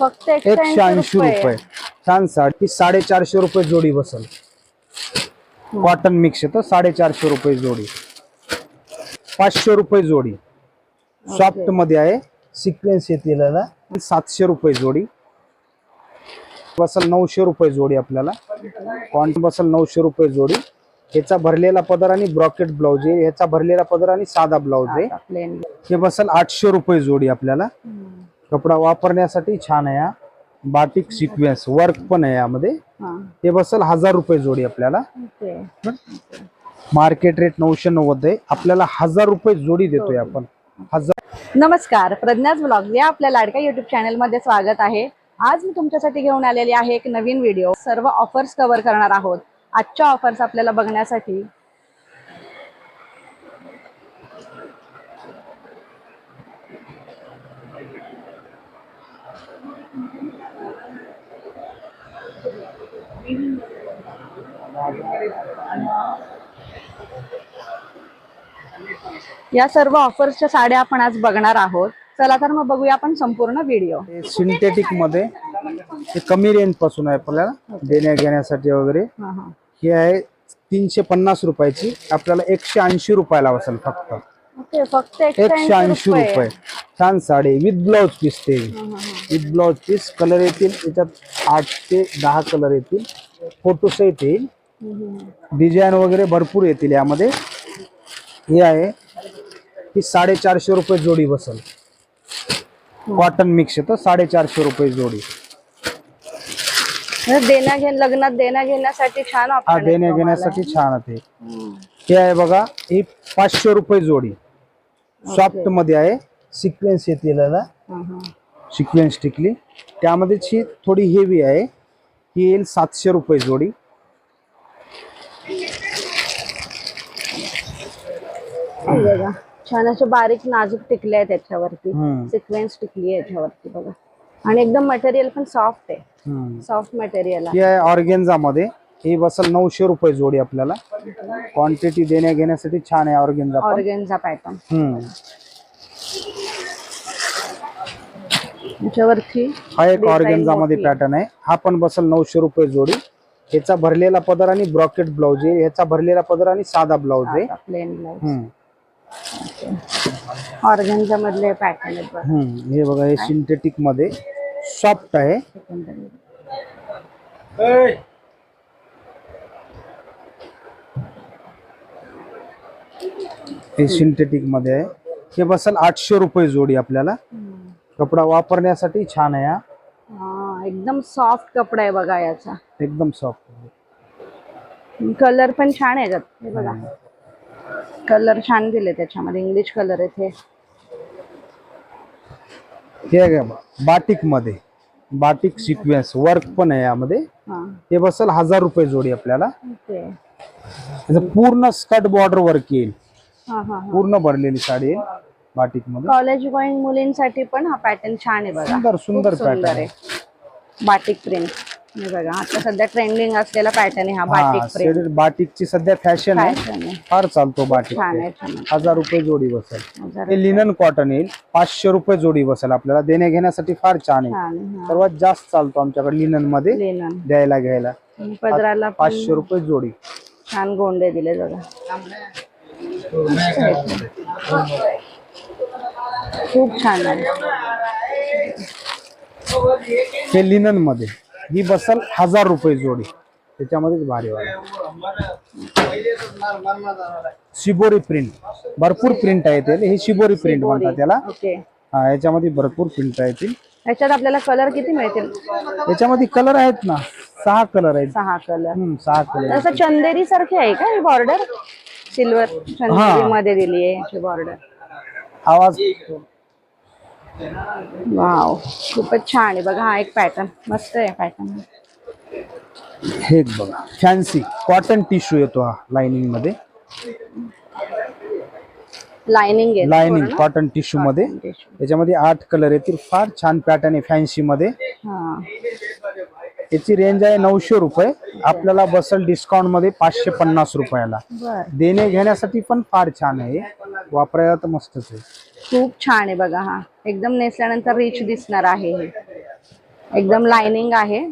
फक्त एकशे ऐंशी रुपये. छान साडी साडेचारशे रुपये जोडी बसल. कॉटन मिक्स येतं साडेचारशे रुपये जोडी. पाचशे रुपये जोडी. सॉफ्टमध्ये आहे. सिक्वेन्स येतील. सातशे रुपये जोडी. बसल नऊशे रुपये जोडी आपल्याला. कॉन्ट बसल नऊशे रुपये जोडी. ह्याचा भरलेला पदर आणि ब्रॉकेट ब्लाउज आहे. ह्याचा भरलेला पदर आणि साधा ब्लाउज आहे. हे बसल आठशे रुपये जोडी आपल्याला. कपडा वापरण्यासाठी छान आहे हा. बाटिक सिक्वेन्स वर्क पण आहे यामध्ये. हा. हे बसल हजार रुपये जोडी आपल्याला. मार्केट रेट नऊशे नव्वद आहे. आपल्याला हजार रुपये जोडी देतोय आपण. हजार नमस्कार. प्रज्ञाच ब्लॉग या आपल्या लाडक्या युट्यूब चॅनलमध्ये स्वागत आहे. आज मी तुमच्यासाठी घेऊन आलेली आहे एक नवीन व्हिडिओ सर्व ऑफर्स कव्हर करणार आहोत. आजच्या ऑफर्स आपल्याला बघण्यासाठी या सर्व ऑफर्सच्या साड्या आपण आज बघणार आहोत. चला तर मग बघूया आपण संपूर्ण व्हिडिओ सिंथेटिकमध्ये हे कमी रेंजपासून आहे आपल्याला देण्या घेण्यासाठी वगैरे. हे आहे तीनशे पन्नास रुपयाची. आपल्याला एकशे ऐंशी रुपयाला बसेल फक्त. ओके फक्त एकशे ऐंशी रुपये. छान साडी विथ ब्लाउज पीस ते. विथ ब्लाउज पीस कलर येतील त्याच्यात आठ ते दहा कलर येतील. फोटो सहित येईल. डिझाईन वगैरे भरपूर येतील यामध्ये. हे आहे. ही साडेचारशे रुपये जोडी बसल. कॉटन मिक्स येतं साडेचारशे रुपये जोडी. देण्या घे लग्नात देण्या घेण्यासाठी छान हा देण्या घेण्यासाठी छान आहे ते. हे आहे बघा ही पाचशे रुपये जोडी. सॉफ्टमध्ये आहे. सिक्वेन्स येतील याला. सिक्वेन्स टिकली त्यामध्येची थोडी हेवी आहे. ही येईल सातशे रुपये जोडी. बघा. छान असे बारीक नाजूक टिकले आहे त्याच्यावरती. सिक्वेन्स टिकली आहे याच्यावरती बघा. आणि एकदम मटेरियल पण सॉफ्ट आहे. सॉफ्ट मटेरियल आहे. ऑर्गेन्झा मध्ये ही बसल नऊशे रुपये जोडी आपल्याला. क्वांटिटी देण्या घेण्यासाठी छान आहे ऑर्गेन्झा पण. ऑर्गेनचा पॅटर्न हम्म. हा एक ऑर्गेन्झा मध्ये. पॅटर्न आहे. हा पण बसल नऊशे रुपये जोडी. ह्याचा भरलेला पदर आणि ब्रॉकेट ब्लाउज आहे. ह्याचा भरलेला पदर आणि साधा ब्लाउज आहे. प्लेन हम्म. ऑर्गेन्झा मधले पॅटर्न आहेत बघा. हम्म. हे बघा हे सिंथेटिकमध्ये सॉफ्ट आहे. हे सिंथेटिकमध्ये आहे. हे बसल आठशे रुपये जोडी आपल्याला. कपडा वापरण्यासाठी छान आहे हा. हा एकदम सॉफ्ट कपडा आहे बघा याचा. एकदम सॉफ्ट कलर पण छान आहे याच्यात हे बघा. कलर छान दिले त्याच्यामध्ये इंग्लिश कलर आहेत हे हे आहे बघा, बाटिकमध्ये. बाटिक सिक्वेन्स वर्क पण आहे यामध्ये. हा. हे बसल हजार रुपये जोडी आपल्याला. ओके. पूर्ण स्कर्ट बॉर्डर वर्क येईल. हा हा हा पूर्ण भरलेली साडी आहे बाटिकमध्ये कॉलेज गोईंग मुलींसाठी पण हा पॅटर्न छान आहे बघा. सुंदर सुंदर पॅटर्न आहे. बाटिक प्रिंट बघा आता सध्या ट्रेंडिंग असलेला पॅटर्न आहे हा बाटिक प्रिंट बाटिकची सध्या फॅशन आहे. फार चालतो बाटिक छान आहे छान आहे. हजार रुपये जोडी बसेल. हजार हे लिनन कॉटन येईल. पाचशे रुपये जोडी बसेल आपल्याला. देण्या घेण्यासाठी फार छान आहे. छान आहे हा. सर्वात जास्त चालतो आमच्याकडे लिननमध्ये लेलन द्यायला घ्यायला. पदराला पण पाचशे रुपये जोडी. छान गोंडे दिले बघा खूप छान आहे. हे लिननमध्ये. ही बसल हजार रुपये जोडी. त्याच्यामध्येच भारी वाला. शिबोरी प्रिंट भरपूर प्रिंट आहे त्याला हे शिबोरी प्रिंट म्हणतात त्याला. हा याच्यामध्ये भरपूर प्रिंट आहेत याच्यात आपल्याला कलर किती मिळतील? याच्यामध्ये कलर आहेत ना. सहा कलर आहेत. सहा कलर सहा कलर असं चंदेरी सारखी आहे का ही बॉर्डर सिल्वर मध्ये दिली आहे बॉर्डर आवाज. वाव खूपच छान आहे बघा हा एक पॅटर्न मस्त आहे पॅटर्न हे बघा फॅन्सी कॉटन टिश्यू येतो हा लाइनिंगमध्ये. लाइनिंग आहे लाइनिंग कॉटन टिश्यू मध्ये. Tissue. याच्यामध्ये आठ कलर येतील. फार छान पॅटर्न आहे फॅन्सी मध्ये. याची रेंज आहे नऊशे रुपये. आपल्याला बसल डिस्काउंटमध्ये पाचशे पन्नास रुपयाला. देणे घेण्यासाठी पण फार छान आहे. वापरायला तर मस्तच आहे. खूप छान आहे बघा हा. एकदम नेसल्यानंतर रिच दिसणार आहे हे. एकदम लाइनिंग आहे.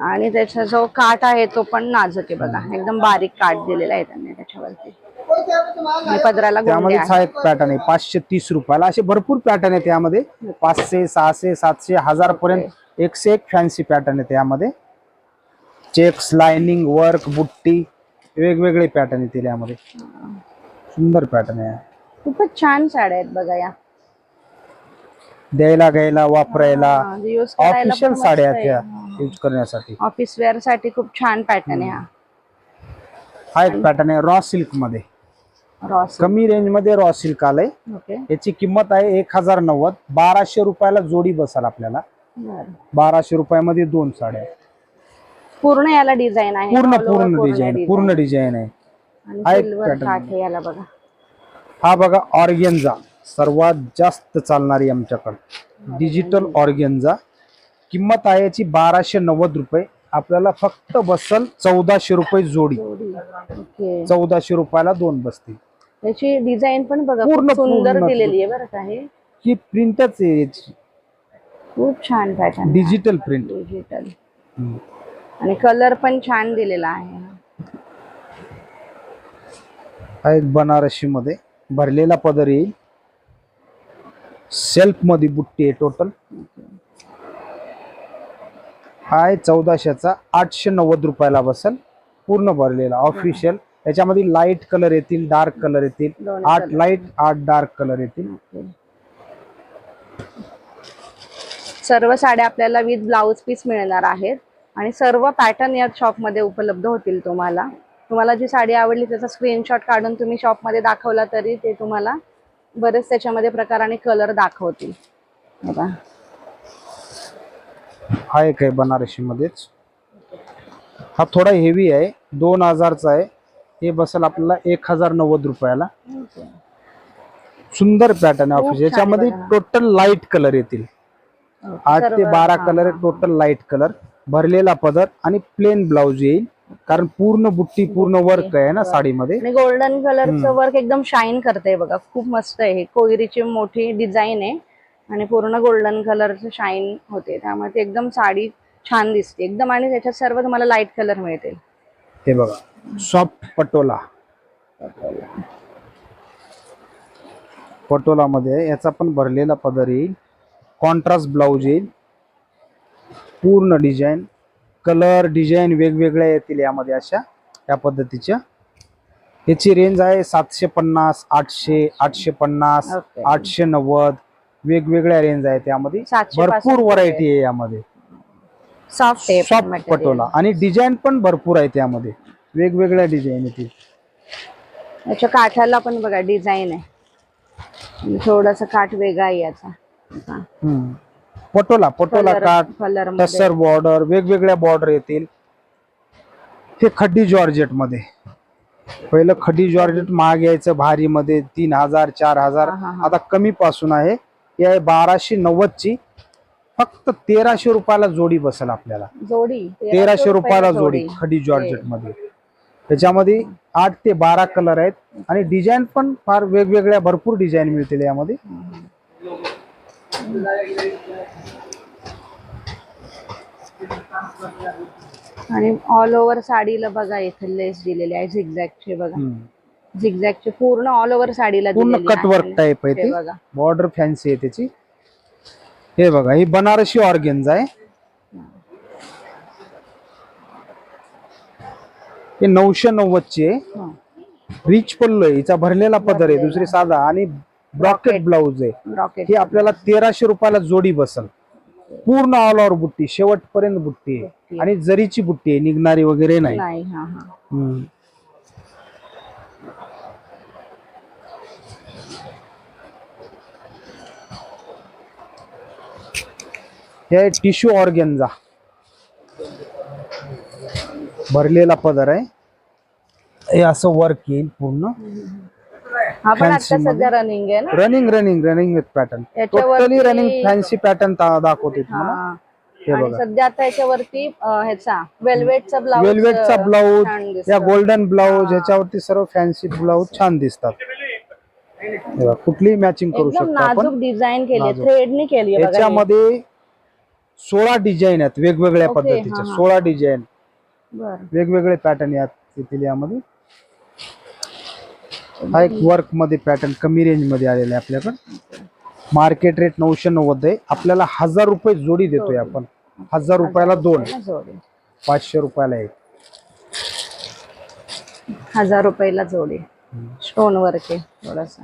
आणि त्याचा जो काठ आहे तो पण नाजूक आहे बघा. एकदम बारीक काठ दिलेला आहे त्यांनी त्याच्यावरती. पदराला त्यामध्ये हा एक पॅटर्न आहे. पाचशे तीस रुपयाला. असे भरपूर पॅटर्न आहे त्यामध्ये पाचशे सहाशे सातशे हजार पर्यंत एकशे एक फॅन्सी पॅटर्न आहे त्यामध्ये चेक्स लाइनिंग वर्क बुट्टी वेगवेगळे पॅटर्न येतील यामध्ये. सुंदर पॅटर्न आहे खूपच छान साड्या आहेत बघा या. द्यायला घ्यायला वापरायला यूज करायला ऑफिशियल साड्या आहेत त्या यूज करण्यासाठी. ऑफिस वेअरसाठी खूप छान पॅटर्न आहे हा. हा एक पॅटर्न आहे रॉ सिल्कमध्ये. रॉस कमी रेंजमध्ये रॉ सिल्क आलंय. ओके याची किंमत आहे एक हजार नव्वद. बाराशे रुपयाला जोडी बसाल आपल्याला. बाराशे रुपयामध्ये दोन साड्या. पूर्ण याला डिझाईन आहे. पूर्ण पूर्ण डिझाईन. पूर्ण डिझाईन आहे. हा याला बघा. हा बघा ऑर्गेन्झा. सर्वात जास्त चालणारी आमच्याकडे. Digital organza. किंमत आहे याची बाराशे नव्वद रुपये. आपल्याला फक्त बसल चौदाशे रुपये जोडी. चौदाशे रुपयाला दोन बसतील. याची डिझाईन पण बघा पूर्ण- सुंदर दिलेली आहे बरं का ही. प्रिंटच आहे याची. खूप छान पॅटर्न डिजिटल प्रिंट डिजिटल आणि कलर पण छान दिलेला आहे. हा एक बनारसी मध्ये भरलेला पदर येईल. सेल्फमध्ये बुट्टी आहे टोटल हा आहे चौदाशेचा आठशे नव्वद रुपयाला बसेल. पूर्ण भरलेला ऑफिशियल याच्यामध्ये लाइट कलर येतील डार्क कलर येतील. आठ. लाइट आठ डार्क कलर येतील. सर्व साड्या आपल्याला विथ ब्लाऊज पीस मिळणार आहेत. आणि सर्व पॅटर्न या शॉपमध्ये उपलब्ध होतील तुम्हाला. तुम्हाला जी साडी आवडली त्याचा स्क्रीनशॉट काढून तुम्ही शॉपमध्ये दाखवला तरी ते तुम्हाला बरेच त्याच्यामध्ये प्रकार आणि कलर दाखवतील. बघा. हा एक आहे बनारसी मध्येच हा थोडा हेवी आहे. दोन हजारचा आहे. हे बसेल आपल्याला एक हजार नव्वद रुपयाला. सुंदर पॅटर्न आहे ऑफिस याच्यामध्ये. टोटल लाइट कलर येतील. आठ ते बारा कलर. टोटल लाइट कलर भरलेला पदर आणि प्लेन ब्लाउज येईल. कारण पूर्ण बुट्टी पूर्ण वर्क आहे ना साडीमध्ये. आणि गोल्डन कलरचं वर्क एकदम शाईन करते बघा. खूप मस्त आहे कोयरीची मोठी डिझाईन आहे. आणि पूर्ण गोल्डन कलरचं शाईन होते त्यामुळे ते एकदम साडी छान दिसते. एकदम आणि त्याच्यात सर्व तुम्हाला लाइट कलर मिळतील. हे बघा. सॉफ्ट पटोला. पटोला. मध्ये याचा पण भरलेला पदर येईल. कॉन्ट्रास्ट ब्लाउज येईल. पूर्ण डिझाईन कलर डिझाईन वेगवेगळ्या येतील यामध्ये अशा या पद्धतीच्या. याची रेंज आहे सातशे पन्नास आठशे आठशे पन्नास Okay. आठशे नव्वद वेगवेगळ्या रेंज आहेत यामध्ये. सातशे भरपूरपासून व्हरायटी आहे यामध्ये. सॉफ्ट. पटोला. आणि डिझाईन पण भरपूर आहे त्यामध्ये वेगवेगळ्या डिझाईन येतील. याच्या काठाला पण बघा डिझाईन आहे. थोडासा काठ वेगळा आहे याचा. हम्म. पटोला पटोला मध्ये. टसर बॉर्डर वेगवेगळ्या बॉर्डर येतील. हे खड्डी जॉर्जेटमध्ये. पहिलं खड्डी जॉर्जेट महाग यायचं भारी मध्ये तीन हजार चार हजार. आता कमी पासून आहे आहे बाराशे नव्वद ची फक्त तेराशे रुपयाला जोडी बसेल आपल्याला. जोडी? तेराशे रुपयाला जोडी खडी जॉर्जेटमध्ये. त्याच्यामध्ये आठ ते बारा कलर आहेत. आणि डिझाईन पण फार वेगवेगळ्या भरपूर डिझाईन मिळतील यामध्ये. आणि ऑल ओव्हर साडीला बघा इथे लेस दिलेली आहे झिगझॅगचे बघा. झिगझॅगचे पूर्ण ऑल ओव्हर साडीला पूर्ण दिलेली कट वर्क आहे. टाईप आहे ती. बघा. बॉर्डर फॅन्सी आहे त्याची. हे बघा ही बनारसी ऑर्गेन्ज आहे. हे नऊशे नव्वद ची आहे. हा. रिच पल्लो आहे हिचा भरलेला पदर आहे दुसरी साधा. आणि ब्रॉकेट ब्लाउज आहे. ही आपल्याला तेराशे रुपयाला जोडी बसल. पूर्ण ऑल ओव्हर बुट्टी शेवटपर्यंत बुट्टी आहे. आणि जरीची बुट्टी आहे निघणारी वगैरे नाही. हा टिश्यू ऑर्गेन्झा. भरलेला पदर आहे. हे असं वर्क येईल पूर्ण. पण Fancy आता सध्या रनिंग आहे ना? Running running running with pattern totally running fancy pattern दाखवते तुम्हाला. सध्या आता याच्यावरती ह्याचा वेल्वेटचा ब्लाऊज वेल्वेटचा ब्लाऊज. या गोल्डन ब्लाऊज ह्याच्यावरती सर्व फॅन्सी ब्लाऊज छान दिसतात. कुठलीही मॅचिंग करू शकतो आपण. नाजूक डिझाईन केली. थ्रेडनी केली. याच्यामध्ये सोळा डिझाईन आहेत वेगवेगळ्या पद्धतीच्या. सोळा डिझाईन वेगवेगळे पॅटर्न यात यामध्ये. हा एक वर्कमध्ये पॅटर्न कमी रेंजमध्ये आलेला आहे आपल्याकडे. मार्केट रेट नऊशे नव्वद आहे. आपल्याला हजार रुपये जोडी देतोय आपण. हजार रुपयाला दोन. जोडी. पाचशे रुपयाला एक. हजार रुपयाला जोडी. स्टोन वर्क आहे थोडासा.